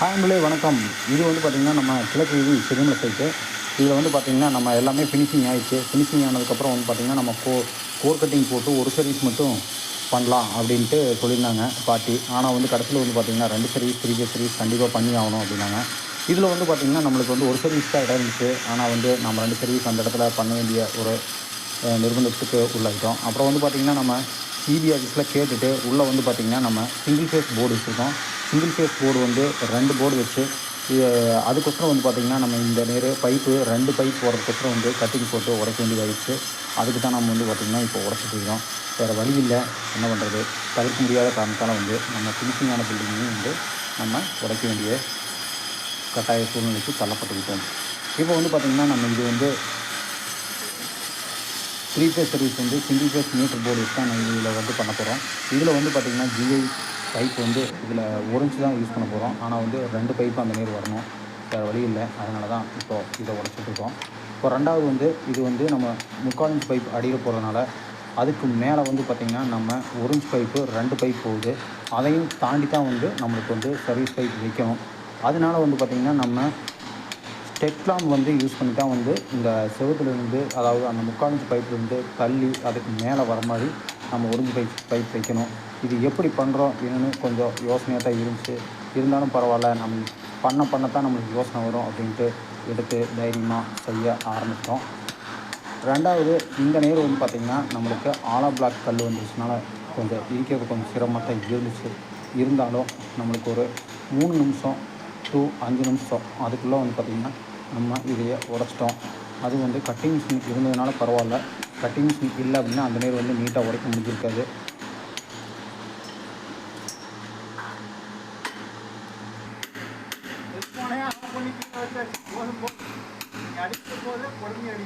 ஹாய்களே வணக்கம். இது வந்து பார்த்திங்கன்னா நம்ம கிழக்கு வீதி சிறுமலை சைட்டு இதில் வந்து பார்த்திங்கன்னா நம்ம எல்லாமே ஃபினிஷிங் ஆகிடுச்சு ஃபினிஷிங் ஆனதுக்கப்புறம் வந்து பார்த்திங்கன்னா நம்ம கோ கோர் கட்டிங் போட்டு ஒரு சர்வீஸ் மட்டும் பண்ணலாம் அப்படின்ட்டு சொல்லியிருந்தாங்க பாட்டி. ஆனால் வந்து கடைசியில் வந்து பார்த்திங்கன்னா ரெண்டு சர்வீஸ் த்ரீ சர்வீஸ் கண்டிப்பாக பண்ணி ஆகணும் அப்படின்னாங்க. இதில் வந்து பார்த்திங்கன்னா நம்மளுக்கு வந்து ஒரு சர்வீஸ் தான் இடம் இருந்துச்சு. ஆனால் வந்து நம்ம ரெண்டு சர்வீஸ் அந்த இடத்துல பண்ண வேண்டிய ஒரு நிர்பந்தத்துக்கு உள்ளாகிட்டோம் அப்புறம் வந்து பார்த்திங்கன்னா நம்ம சிபி ஆஃபீஸில் கேட்டுட்டு உள்ளே வந்து பார்த்திங்கன்னா நம்ம சிங்கிள் ஃபேஸ் போர்டு வச்சுருக்கோம். சிங்கிள் ஃபேஸ் போர்டு வந்து ரெண்டு போர்டு வச்சு இது அதுக்கொசரம் வந்து பார்த்திங்கன்னா நம்ம இந்த நேரு பைப்பு ரெண்டு பைப் போடுறதுக்கொசரம் வந்து கட்டிங் போட்டு உடைக்க வேண்டியதாகிடுச்சு அதுக்கு தான் நம்ம வந்து பார்த்திங்கன்னா இப்போ உடச்சிட்டு இருக்கோம் வேறு வழி இல்லை. என்ன பண்ணுறது தவிர்க்க முடியாத காரணத்தால் வந்து நம்ம ஃபினிஷிங்கான பில்டிங்கையும் வந்து நம்ம உடைக்க வேண்டிய கட்டாய சூழ்நிலைக்கு தள்ளப்பட்டுக்கிட்டோம் இப்போ வந்து பார்த்திங்கன்னா நம்ம இது வந்து த்ரீ ஃபேஸ் சர்வீஸ் வந்து சிங்கிள் ஃபேஸ் மீட்டர் போர்டு வச்சு தான் நம்ம இதில் வந்து பண்ண போகிறோம் இதில் வந்து பார்த்திங்கன்னா ஜிஐ பைப் வந்து இதில் ஒரு தான் யூஸ் பண்ண போகிறோம் ஆனால் வந்து ரெண்டு பைப்பு அந்த நீர் வரணும். வேறு வழி இல்லை. அதனால தான் இப்போ இதை உடச்சிட்டுருக்கோம் இப்போ ரெண்டாவது வந்து இது வந்து நம்ம முக்கால் இன்ச் பைப் அடியில் போகிறதுனால அதுக்கு மேலே வந்து பார்த்திங்கன்னா நம்ம ஒரு இன்ச் பைப்பு ரெண்டு பைப் போகுது. அதையும் தாண்டி தான் வந்து நம்மளுக்கு வந்து சர்வீஸ் பைப் வைக்கணும். அதனால வந்து பார்த்திங்கன்னா நம்ம டெக்லாம் வந்து யூஸ் பண்ணி தான் வந்து இந்த செவத்துலேருந்து அதாவது அந்த முக்காலஞ்சு பைப்லேருந்து தள்ளி அதுக்கு மேலே வர மாதிரி நம்ம ஒரிஞ்சு பைப் பைப் வைக்கணும். இது எப்படி பண்ணுறோம் என்னென்னு கொஞ்சம் யோசனையாக தான் இருந்துச்சு. இருந்தாலும் பரவாயில்ல நம்ம பண்ண பண்ணத்தான் நம்மளுக்கு யோசனை வரும் அப்படின்ட்டு எடுத்து தைரியமாக செய்ய ஆரம்பித்தோம் ரெண்டாவது இந்த நேரம் வந்து பார்த்திங்கன்னா நம்மளுக்கு ஆலா பிளாக் கல் வந்துருச்சுனால கொஞ்சம் இருக்கிறது கொஞ்சம் சிரமமாக தான் இருந்துச்சு. இருந்தாலும் நம்மளுக்கு ஒரு மூணு நிமிஷம் டூ அஞ்சு நிமிஷம் அதுக்குள்ளே வந்து பார்த்திங்கன்னா நம்ம இதையே உடச்சிட்டோம். அது வந்து கட்டிங் மிஷின் இருந்ததுனால பரவாயில்ல. கட்டிங் மிஷின் இல்லை அப்படின்னா அந்த நேரம் வந்து நீட்டாக உடைக்க முடிஞ்சிருக்காது. அடிக்கும் போது பொறுமையாக